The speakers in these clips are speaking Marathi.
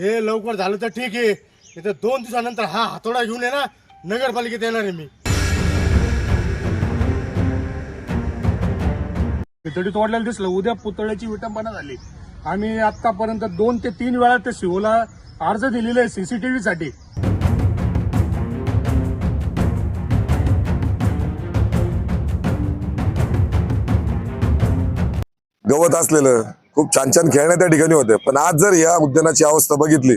हे लवकर झालं तर ठीक आहे. इथं दोन दिवसानंतर हा हातोडा घेऊन आहे ना नगरपालिकेत येणार आहे मी. तडी तोडलेलं दिसलं. उद्या पुतळ्याची विटंबना झाली. आम्ही आतापर्यंत दोन ते तीन वेळा ते सिओला अर्ज दिलेले आहे सीसीटीव्ही साठी. गवत असलेलं. खूप छान छान खेळण्या त्या ठिकाणी होते. पण आज जर या उद्यानाची अवस्था बघितली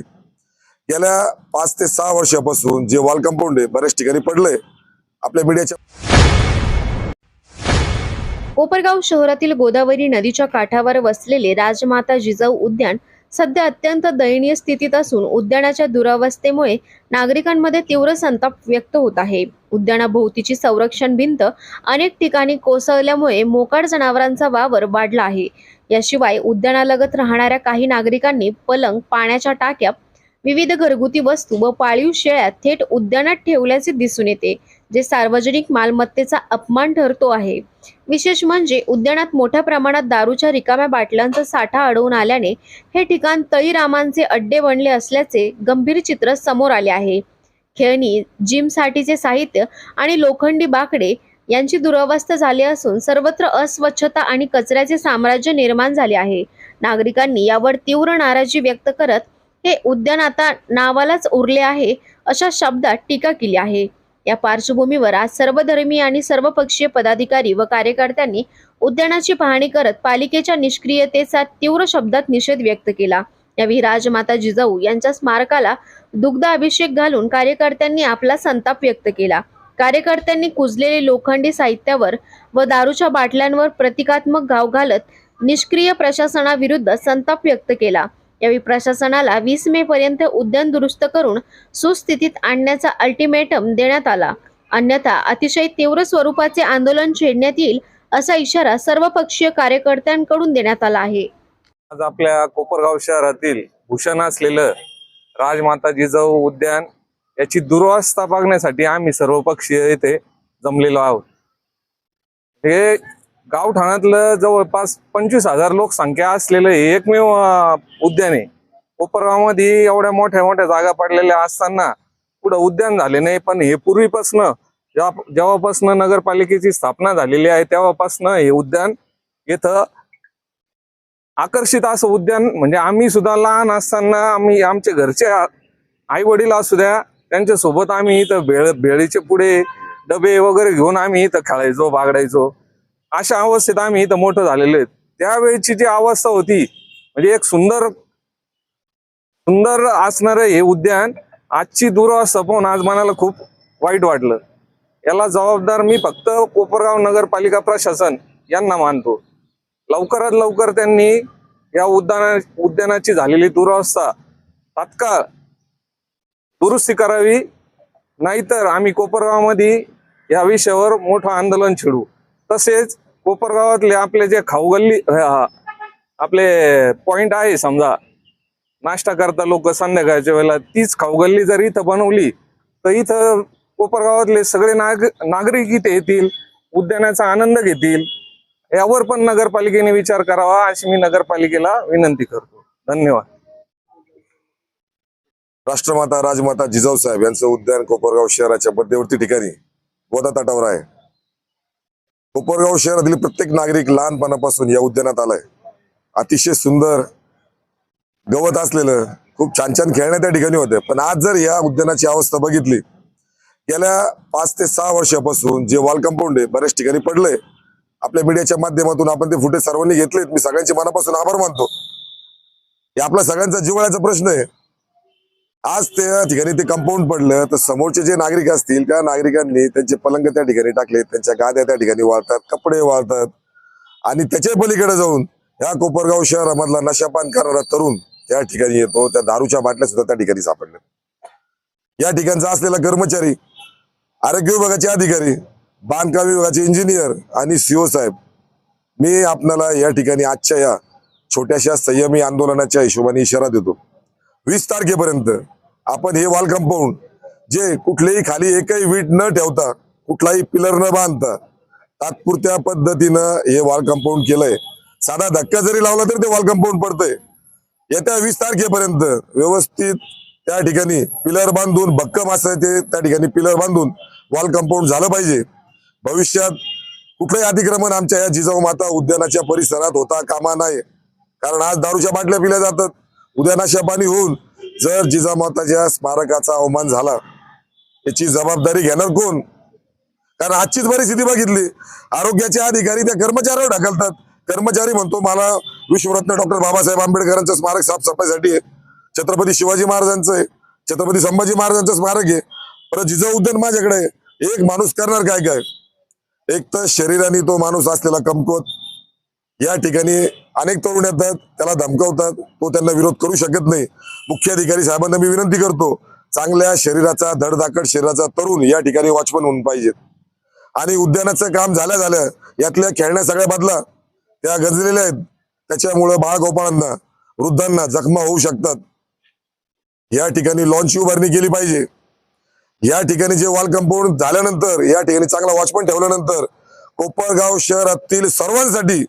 गेल्या पाच ते सहा वर्षापासून जे वॉल कंपाऊंड आहे बऱ्याच ठिकाणी पडलंय आपल्या मीडियाच्या कोपरगाव शहरातील गोदावरी नदीच्या काठावर वसलेले राजमाता जिजाऊ उद्यान सध्या अत्यंत दयनीय स्थितीत असून उद्यानाच्या दुरावस्थेमुळे नागरिकांमध्ये तीव्र संताप व्यक्त होत आहे. उद्यानाभोवतीची संरक्षण भिंत अनेक ठिकाणी कोसळल्यामुळे मोकाट जनावरांचा वावर वाढला आहे. याशिवाय उद्यानालगत राहणाऱ्या काही नागरिकांनी पलंग पाण्याच्या टाक्या विविध घरगुती वस्तू व पाळीव शेळ्या थेट उद्यानात ठेवल्याचे दिसून येते. जे सार्वजनिक मालमत्तेचा अपमान ठरतो आहे. विशेष म्हणजे उद्यानात मोठ्या प्रमाणात दारूच्या रिकाम्या बाटल्यांचा साठा अडवून आल्याने हे ठिकाण तळीरामांचे अड्डे बनले असल्याचे गंभीर चित्र समोर आले आहे. खेळणी जिमसाठीचे साहित्य आणि लोखंडी बाकडे यांची दुरावस्था झाली असून सर्वत्र अस्वच्छता आणि कचऱ्याचे साम्राज्य निर्माण झाले आहे. नागरिकांनी यावर तीव्र नाराजी व्यक्त करत हे उद्यान आता नावालाच उरले आहे अशा शब्दात टीका केली आहे. या पार्श्वभूमीवर आज सर्वधर्मीय आणि सर्वपक्षीय पदाधिकारी व कार्यकर्त्यांनी उद्यानाची पाहणी करत पालिकेच्या निष्क्रियतेचा तीव्र शब्दात निषेध व्यक्त केला. यावेळी राजमाता जिजाऊ यांच्या स्मारकाला दुग्ध अभिषेक घालून कार्यकर्त्यांनी आपला संताप व्यक्त केला. कार्यकर्त्यांनी कुजलेले लोखंडी साहित्यावर व दारूच्या बाटल्यांवर प्रतिकात्मक घाव घालत निष्क्रिय प्रशासनाविरुद्ध संताप व्यक्त केला. यावेळी प्रशासनाला वीस मे पर्यंत उद्यान दुरुस्त करून सुस्थितीत आणण्याचा अल्टिमेटम देण्यात आला. अन्यथा अतिशय तीव्र स्वरूपाचे आंदोलन छेडण्यात येईल असा इशारा सर्व पक्षीय कार्यकर्त्यांकडून देण्यात आला आहे. आज आपल्या कोपरगाव शहरातील भूषण असलेलं राजमाता जिजाऊ उद्यान याची दुरवस्था बघण्यासाठी आम्ही सर्व पक्षीय येथे जमलेलो आहोत. हे गावठाणातलं जवळपास पंचवीस हजार लोकसंख्या असलेलं हे एकमेव उद्यान आहे. कोपरगावमध्ये एवढ्या मोठ्या मोठ्या जागा पडलेल्या असताना पुढं उद्यान झाले नाही पण हे पूर्वीपासनं जेव्हा जेव्हापासनं नगरपालिकेची स्थापना झालेली आहे तेव्हापासनं हे उद्यान इथं आकर्षित असं उद्यान म्हणजे आम्ही सुद्धा लहान असताना आम्ही आमचे घरचे आई वडील असू द्या त्यांच्यासोबत आम्ही इथं भेळ भेळीचे पुढे डबे वगैरे घेऊन आम्ही इथं खेळायचो बागडायचो. अशा अवस्थेत आम्ही इथं मोठं झालेलो आहे त्यावेळची जी अवस्था होती म्हणजे एक सुंदर सुंदर असणारं हे उद्यान आजची दुरावस्था पाहून आज मनाला खूप वाईट वाटलं. याला जबाबदार मी फक्त कोपरगाव नगरपालिका प्रशासन यांना मानतो. लवकरात लवकर त्यांनी या उद्याना उद्यानाची झालेली दुरावस्था तात्काळ दुरुस्ती करावी नाहीतर आम्ही कोपरगावमध्ये या विषयावर मोठं आंदोलन छेडू. तसेच कोपरगावातले आपले जे खाऊगल्ली अं, आपले पॉइंट आहे समजा. नाश्ता करता लोक संध्याकाळच्या वेळेला तीच खाऊगल्ली जर इथं बनवली तर इथं कोपरगावातले सगळे नाग नागरिक इथे येतील उद्यानाचा आनंद घेतील. यावर पण नगरपालिकेने विचार करावा अशी मी नगरपालिकेला विनंती करतो. धन्यवाद. राष्ट्रमाता राजमाता जिजाऊ साहेब यांचं उद्यान कोपरगाव शहराच्या मध्यवर्ती ठिकाणी गोदा तटावर आहे. कोपरगाव शहरातील प्रत्येक नागरिक लहानपणापासून या उद्यानात आलाय. अतिशय सुंदर गवत असलेलं खूप छान छान खेळण्या त्या ठिकाणी होते पण आज जर या उद्यानाची अवस्था बघितली गेल्या पाच ते सहा वर्षापासून जे वॉल कंपाऊंड आहे बऱ्याच ठिकाणी पडलंय. आपल्या मीडियाच्या माध्यमातून आपण ते फुटेज सर्वांनी घेतलेत. मी सगळ्यांचे मनापासून आभार मानतो. हे आपला सगळ्यांचा जिवळ्याचा प्रश्न आहे. आज त्या ठिकाणी ते कंपाऊंड पडलं तर समोरचे जे नागरिक असतील त्या नागरिकांनी त्यांचे पलंग त्या ठिकाणी टाकले त्यांच्या गाद्या त्या ठिकाणी वाळतात कपडे वाळतात. आणि त्याच्या पलीकडे जाऊन ह्या कोपरगाव शहरामधला नशापान करणारा तरुण त्या ठिकाणी येतो त्या दारूच्या बाटल्या सुद्धा त्या ठिकाणी सापडल्या. या ठिकाणचा असलेला कर्मचारी आरोग्य विभागाचे अधिकारी बांधकाम विभागाचे इंजिनियर आणि सीओ साहेब मी आपल्याला या ठिकाणी आजच्या या छोट्याशा संयमी आंदोलनाच्या हिशोबाने इशारा देतो. वीस तारखेपर्यंत आपण हे वॉल कंपाऊंड जे कुठलेही खाली एकही वीट न ठेवता कुठलाही पिलर न बांधता तात्पुरत्या पद्धतीनं हे वॉल कंपाऊंड केलंय. साधा धक्का जरी लावला तरी ते वॉल कंपाऊंड पडतंय. येत्या वीस तारखेपर्यंत व्यवस्थित त्या ठिकाणी पिलर बांधून भक्कम असं ते त्या ठिकाणी पिलर बांधून वॉल कंपाऊंड झालं पाहिजे. भविष्यात कुठलंही अतिक्रमण आमच्या या जिजाऊ माता उद्यानाच्या परिसरात होता कामा नाही कारण आज दारूच्या बाटल्या पिल्या जातात. उद्या नाशा पाणी होऊन जर जिजामाताच्या स्मारकाचा अवमान झाला याची जबाबदारी घेणार कोण? कारण आजचीच परिस्थिती बघितली. आरोग्याचे अधिकारी त्या कर्मचाऱ्यावर ढकलतात. कर्मचारी म्हणतो मला विश्वरत्न डॉक्टर बाबासाहेब आंबेडकरांचं स्मारक साफसफाईसाठी आहे. छत्रपती शिवाजी महाराजांचं आहे. छत्रपती संभाजी महाराजांचं स्मारक आहे. परत जिजाऊ उद्यान माझ्याकडे एक माणूस करणार काय काय? एक तर शरीराने तो माणूस असलेला कमकुवत. या ठिकाणी अनेक तरुण येतात त्याला धमकावतात. तो त्यांना विरोध करू शकत नाही. मुख्याधिकारी साहेबांना मी विनंती करतो चांगल्या शरीराचा धडधाकट शरीराचा तरुण या ठिकाणी वॉचमन होऊन पाहिजेत. आणि उद्यानाचं काम झाल्या झाल्या यातल्या खेळण्या सगळ्या बदला. त्या गजलेल्या आहेत. त्याच्यामुळं बाळगोपाळांना वृद्धांना जखमा होऊ शकतात. या ठिकाणी लॉन्च उभारणी केली पाहिजे. या ठिकाणी जे वॉल कंपाऊंड झाल्यानंतर या ठिकाणी चांगला वॉचमन ठेवल्यानंतर कोपरगाव शहरातील सर्वांसाठी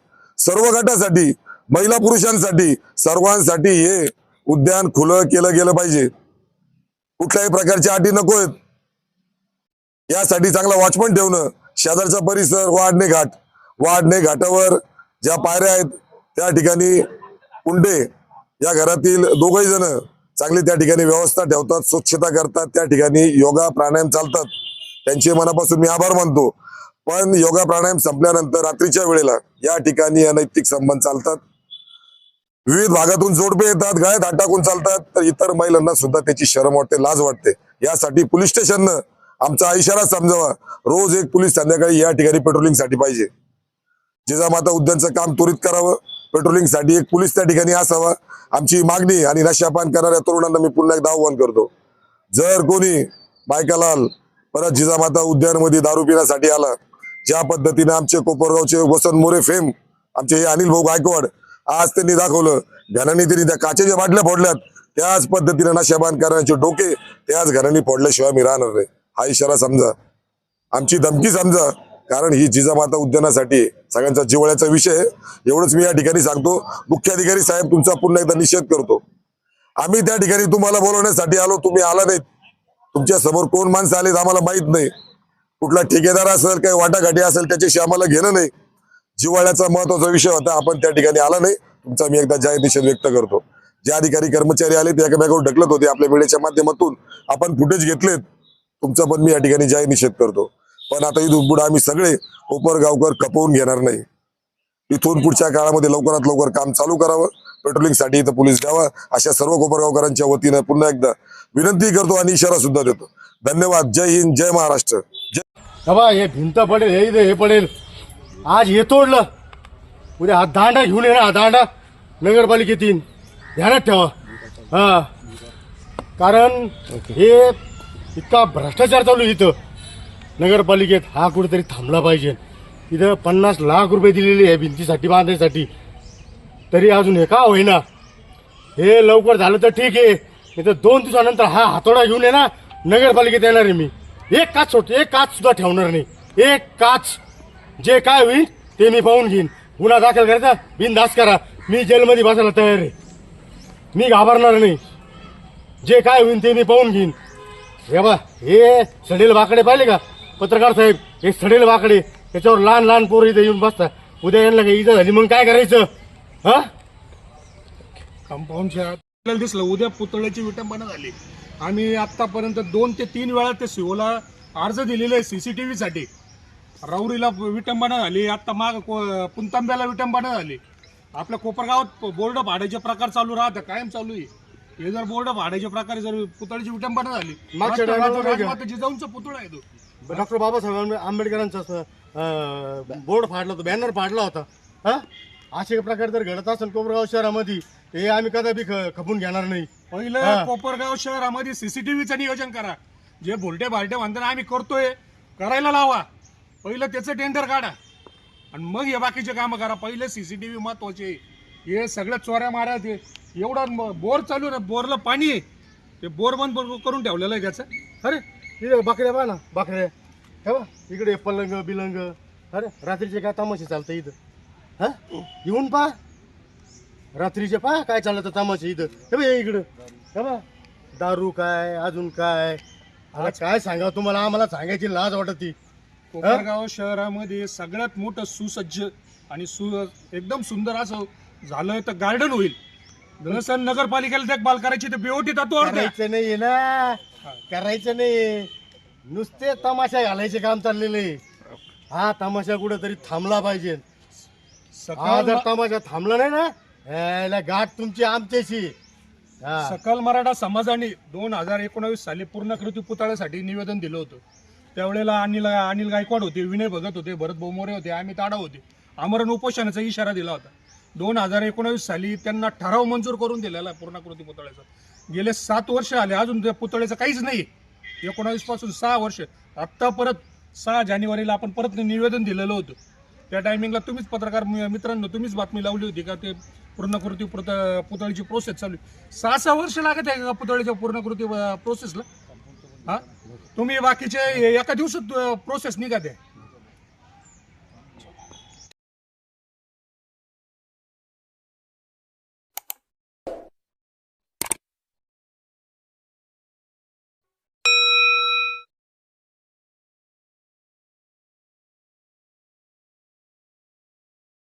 सर्व गटासाठी महिला पुरुषांसाठी सर्वांसाठी हे उद्यान खुलं केलं गेलं पाहिजे. कुठल्याही प्रकारच्या अटी नको आहेत. यासाठी चांगला वॉचमन ठेवणं शेजारचा परिसर वाढणे घाट. वाढणे घाटावर ज्या पायऱ्या आहेत त्या ठिकाणी कुंडे या घरातील दोघही जण चांगली त्या ठिकाणी व्यवस्था ठेवतात स्वच्छता करतात त्या ठिकाणी योगा प्राणायाम चालतात. त्यांचे मनापासून मी आभार मानतो. पण योगा प्राणायाम संपल्यानंतर रात्रीच्या वेळेला या ठिकाणी अनैतिक संबंध चालतात. विविध भागातून जोडपे येतात गळ्यात हात टाकून चालतात. तर इतर महिलांना सुद्धा त्याची शरम वाटते लाज वाटते. यासाठी पोलीस स्टेशननं आमचा इशारा समजावा. रोज एक पोलीस संध्याकाळी या ठिकाणी पेट्रोलिंगसाठी पाहिजे. जिजामाता उद्यानचं काम त्वरित करावं. पेट्रोलिंगसाठी एक पोलीस त्या ठिकाणी असावा. आमची मागणी आणि नशापान करणाऱ्या तरुणांना मी पुन्हा एकदा आव्हान करतो. जर कोणी बायकालाल परत जिजामाता उद्यानमध्ये दारू पिण्यासाठी आला ज्या पद्धतीने आमचे कोपरगावचे वसंत मोरे फेम आमचे हे अनिल भाऊ गायकवाड आज त्यांनी दाखवलं. घराने त्यांनी त्या काचेच्या बाटल्या फोडल्यात त्याच पद्धतीने नशाबान करण्याचे डोके त्याच घराने फोडल्याशिवाय मी राहणार नाही. हा इशारा समजा. आमची धमकी समजा. कारण ही जिजामाता उद्यानासाठी सगळ्यांचा जिवळ्याचा विषय आहे. एवढंच मी या ठिकाणी सांगतो. मुख्याधिकारी साहेब तुमचा पुन्हा एकदा निषेध करतो. आम्ही त्या ठिकाणी तुम्हाला बोलवण्यासाठी आलो. तुम्ही आला नाहीत. तुमच्यासमोर कोण माणसं आलेत आम्हाला माहीत नाही. कुठला ठेकेदार असेल काही वाटाघाटी असेल त्याच्याशी आम्हाला घेणं नाही. जिव्हाळ्याचा महत्त्वाचा विषय होता आपण त्या ठिकाणी आला नाही. तुमचा मी एकदा जाहीर निषेध व्यक्त करतो. जे अधिकारी कर्मचारी आले ते एकामेकावर ढकलत होते. आपल्या मीडियाच्या माध्यमातून आपण फुटेज घेतलेत. तुमचा पण मी या ठिकाणी जाहीर निषेध करतो. पण आता इथून पुढे आम्ही सगळे कोपरगावकर खपवून घेणार नाही. इथून पुढच्या काळामध्ये लवकरात लवकर काम चालू करावं. पेट्रोलिंगसाठी इथं पोलीस द्यावा. अशा सर्व कोपरगावकरांच्या वतीनं पुन्हा एकदा विनंती करतो आणि इशारा सुद्धा देतो. धन्यवाद. जय हिंद जय महाराष्ट्र. बाबा हे भिंत पडेल हे इथे हे पडेल. आज हे तोडलं. उद्या हा दांडा घेऊन ये ना हा दांडा. नगरपालिकेतील ध्यानात ठेवा. हा. कारण हे इतका भ्रष्टाचार चालू आहे इथं. नगरपालिकेत हा कुठेतरी थांबला पाहिजे. इथं पन्नास लाख रुपये दिलेले आहे भिंतीसाठी बांधायसाठी तरी अजून हे का होईना? हे लवकर झालं तर ठीक आहे. तर दोन दिवसानंतर हा हातोडा घेऊन ये ना नगरपालिकेत येणार आहे मी. एक काच सोड एक काच सुद्धा ठेवणार नाही. एक काच जे काय होईल ते मी पाहून घेईन. गुन्हा दाखल करायचा बिनदास करा. मी जेलमध्ये बसायला तयार आहे. मी घाबरणार नाही. जे काय होईल ते मी पाहून घेईन. हे बा हे सडेल वाकडे पाहिले का? पत्रकार साहेब हे सडेल वाकडे. त्याच्यावर लहान लहान पोरं इथे येऊन बसतात. उद्या यांना काही इजा झाली मग काय करायचं? हा? कंपाऊंडच्या आपल्याला दिसलं उद्या पुतळ्याची विटंबना झाली. आम्ही आतापर्यंत दोन ते तीन वेळा ते सिओला अर्ज दिलेले आहे सीसीटीव्ही साठी. राऊरीला विटंबना झाली आता माग को- पुंतांब्याला विटंबना झाली. आपल्या कोपरगावात बोर्ड भाड्याचे प्रकार चालू राहतं कायम चालू आहे. हे जर बोर्ड भाड्याचे प्रकार जर पुतळ्याची विटंबना झाली मागच्या टायमाला नाही का? राजमाता जिजाऊंचा पुतळा आहे तो. डॉक्टर बाबासाहेब आंबे- आंबेडकरांचा अं, बोर्ड फाडला होता बॅनर फाडला होता. हा? असे प्रकार जर घडत असेल कोपरगाव शहरामध्ये हे आम्ही कदापि ख- खपून घेणार नाही. पहिलं हा. कोपरगाव शहरामध्ये सीसीटीव्हीचं नियोजन करा. जे भोलटे भालटे म्हणताना आम्ही करतोय करायला लावा. पहिलं त्याचं टेंडर काढा. आणि मग हे बाकीचे कामं करा. पहिले सीसीटीव्ही महत्त्वाचे. हे सगळ्या चोऱ्या मारा ते एवढा म- बोर चालू आहे बोरला पाणी आहे. ते बोर बंद ब- करून ठेवलेलं आहे त्याचं. अरे इकडे बाकड्या पहा ना बाकड्या. हे बा इकडे पलंग बिलंग. अरे रात्रीचे काय तमाशे चालतं इथं? हा? येऊन पहा. रात्रीचे पहा काय चाललं तमाशा इथं. हे बघ इकडं. हे बघ. दारू काय अजून काय? आता काय सांगा तुम्हाला? आम्हाला सांगायची लाज वाटत ती कोपरगाव शहरामध्ये सगळ्यात मोठं सुसज्ज आणि सु एकदम सुंदर असं झालं तर गार्डन होईल. जसं नगरपालिकेला देखभाल करायची तर बेवटी द्या. करायचं नाही ना. करायचं नाही नुसते तमाशा घालायचे काम चाललेले. हा तमाशा कुठेतरी थांबला पाहिजे. हा जर तमाशा थांबला नाही ना यायला गाठ तुमची आमच्याशी. हा. सकल मराठा समाजाने दोन हजार एकोणावीस साली पूर्णकृती पुतळ्यासाठी निवेदन दिलं होतं. त्यावेळेला अनिल अनिल गायकवाड होते विनय भगत होते भरत बोमोरे होते आम्ही ताडा होते. आमरण उपोषणाचा इशारा दिला होता. दोन हजार एकोणावीस साली त्यांना ठराव मंजूर करून दिलेला आहे पूर्णाकृती पुतळ्याचा. गेले सात वर्ष आले अजून त्या पुतळ्याचं काहीच नाही. एकोणावीसपासून सहा वर्ष. आत्ता परत सहा जानेवारीला आपण परत निवेदन दिलेलं होतं. त्या टायमिंगला तुम्हीच पत्रकार मि- मित्रांनो तुम्हीच बातमी लावली होती का ते पूर्णकृती पुत पुतळीची प्रोसेस चालू आहे. सहा सहा वर्ष लागत आहे का पुतळीच्या पूर्णकृती प्रोसेसला हा? तुम्ही बाकीचे एका दिवसात प्रोसेस निघा द्या